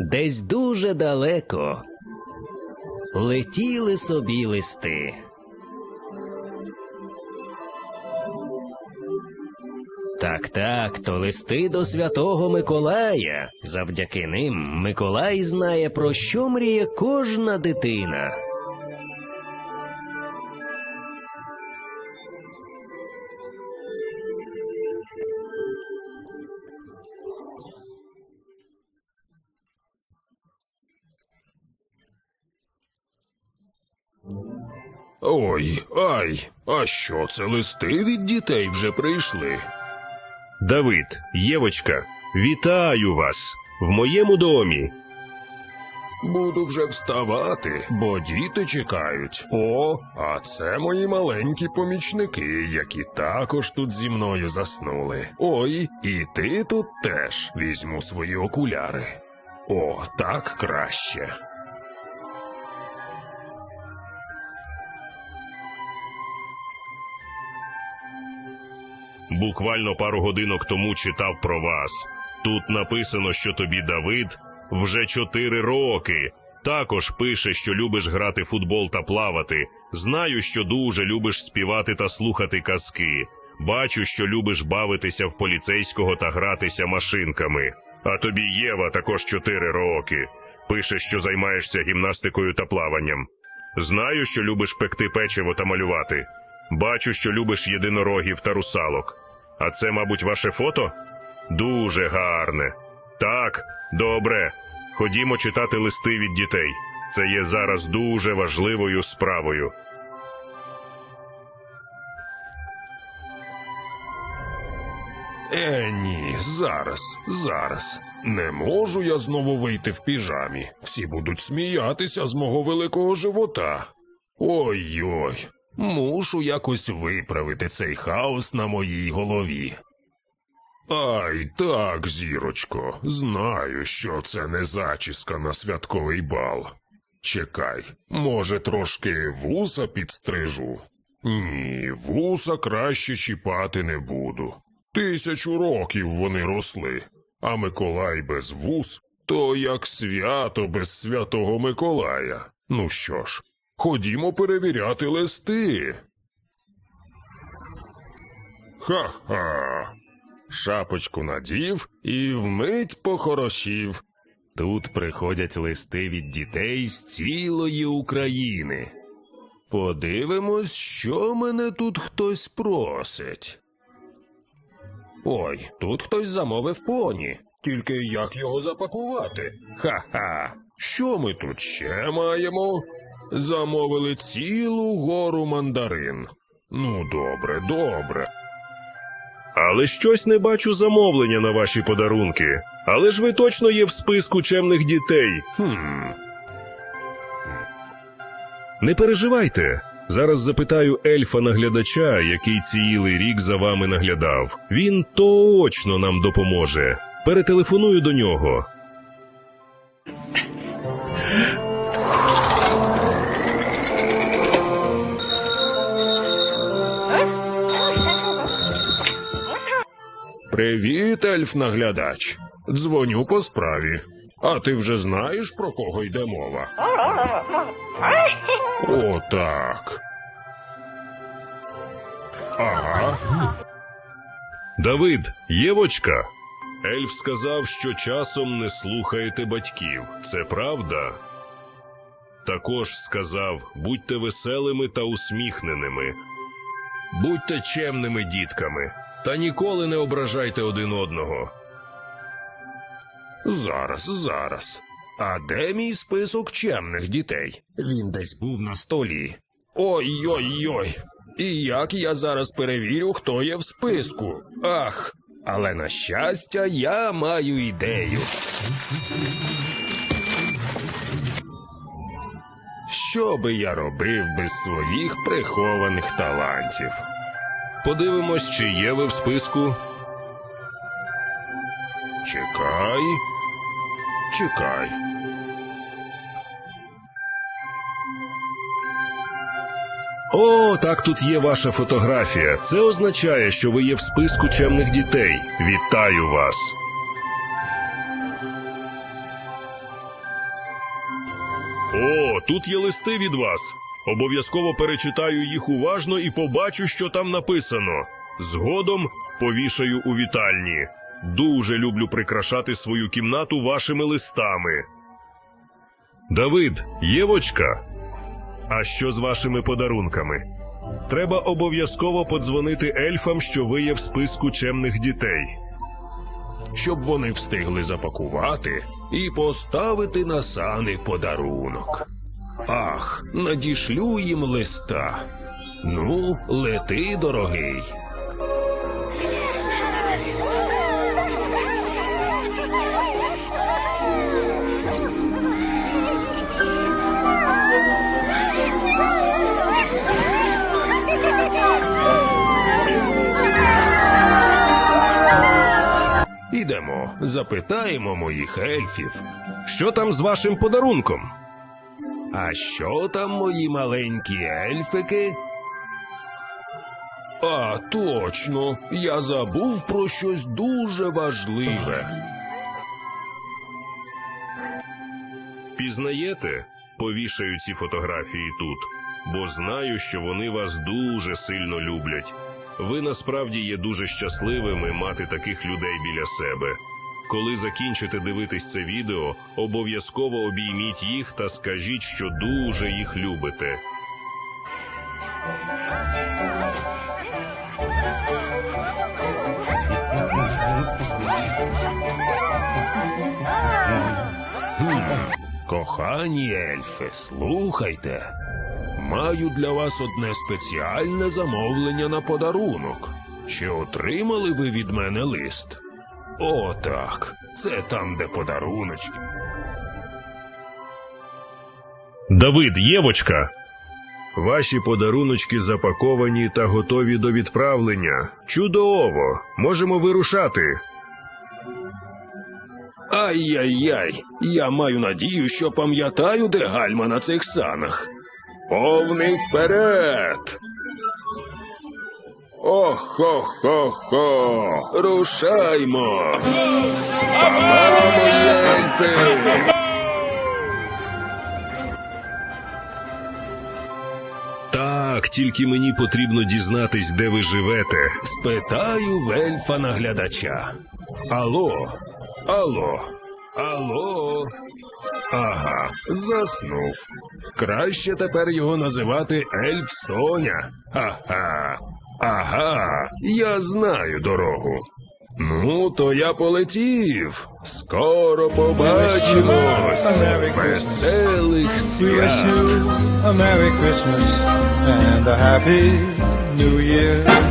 Десь дуже далеко летіли собі листи. Так, так, то листи до святого Миколая. Завдяки ним Миколай знає, про що мріє кожна дитина. Ой, ай, а що це листи від дітей вже прийшли? Давид, Євочка, вітаю вас в моєму домі. Буду вже вставати, бо діти чекають. О, а це мої маленькі помічники, які також тут зі мною заснули. Ой, і ти тут теж візьму свої окуляри. О, так краще. Буквально пару годинок тому читав про вас. Тут написано, що тобі Давид вже чотири роки. Також пише, що любиш грати футбол та плавати. Знаю, що дуже любиш співати та слухати казки. Бачу, що любиш бавитися в поліцейського та гратися машинками. А тобі Єва також чотири роки. Пише, що займаєшся гімнастикою та плаванням. Знаю, що любиш пекти печиво та малювати. Бачу, що любиш єдинорогів та русалок. А це, мабуть, ваше фото? Дуже гарне. Так, добре. Ходімо читати листи від дітей. Це є зараз дуже важливою справою. Е, ні, зараз, зараз. Не можу я знову вийти в піжамі. Всі будуть сміятися з мого великого живота. Ой-ой, мушу якось виправити цей хаос на моїй голові. Ай, так, зірочко, знаю, що це не зачіска на святковий бал. Чекай, може, трошки вуса підстрижу? Ні, вуса краще чіпати не буду. Тисячу років вони росли, а Миколай без вус то як свято без святого Миколая. Ну що ж, ходімо перевіряти листи. Ха-ха. Шапочку надів і вмить похорошів. Тут приходять листи від дітей з цілої України. Подивимось, що мене тут хтось просить. Ой, тут хтось замовив поні. Тільки як його запакувати? Ха-ха. Що ми тут ще маємо? Замовили цілу гору мандарин. Ну, добре, добре. Але щось не бачу замовлення на ваші подарунки. Але ж ви точно є в списку чемних дітей. Хм. Не переживайте. Зараз запитаю ельфа наглядача, який цілий рік за вами наглядав. Він точно нам допоможе. Перетелефоную до нього. Привіт, ельф-наглядач. Дзвоню по справі. А ти вже знаєш, про кого йде мова? О, так. Ага. Давид, Євочка. Ельф сказав, що часом не слухаєте батьків. Це правда? Також сказав: будьте веселими та усміхненими. Будьте чемними дітками, та ніколи не ображайте один одного. Зараз, зараз. А де мій список чемних дітей? Він десь був на столі. Ой-ой-ой. І як я зараз перевірю, хто є в списку? Ах, але на щастя, я маю ідею. Що би я робив без своїх прихованих талантів? Подивимось, чи є ви в списку. Чекай. Чекай. О, так тут є ваша фотографія. Це означає, що ви є в списку чемних дітей. Вітаю вас. Тут є листи від вас. Обов'язково перечитаю їх уважно і побачу, що там написано. Згодом повішаю у вітальні. Дуже люблю прикрашати свою кімнату вашими листами. Давид, Євочка. А що з вашими подарунками? Треба обов'язково подзвонити ельфам, що ви є в списку чемних дітей. щоб вони встигли запакувати і поставити на сани подарунок. Ах, надішлю їм листа. Ну, лети, дорогий. Ідемо, запитаємо моїх ельфів. Що там з вашим подарунком? А що там, мої маленькі ельфики? А, точно, я забув про щось дуже важливе. Впізнаєте? Повішаю ці фотографії тут, бо знаю, що вони вас дуже сильно люблять. Ви насправді є дуже щасливими мати таких людей біля себе. Коли закінчите дивитись це відео, обов'язково обійміть їх та скажіть, що дуже їх любите. Кохані ельфи, слухайте. Маю для вас одне спеціальне замовлення на подарунок. Чи отримали ви від мене лист? О, так. Це там, де подаруночки. Давид, Євочка. Ваші подаруночки запаковані та готові до відправлення. Чудово! Можемо вирушати. Ай-яй-яй, я маю надію, що пам'ятаю, де гальма на цих санах. Повний вперед. Охо-хо-хо! Рушаймо! Па-па, ельфи! Так, тільки мені потрібно дізнатись, де ви живете. Спитаю в ельфа наглядача. Алло, алло, алло. Ага, заснув. Краще тепер його називати Ельф Соня. Ага. Ага, я знаю дорогу. Ну, то я полетів. Скоро побачимось. Веселих свят. a Merry Christmas and a Happy New Year.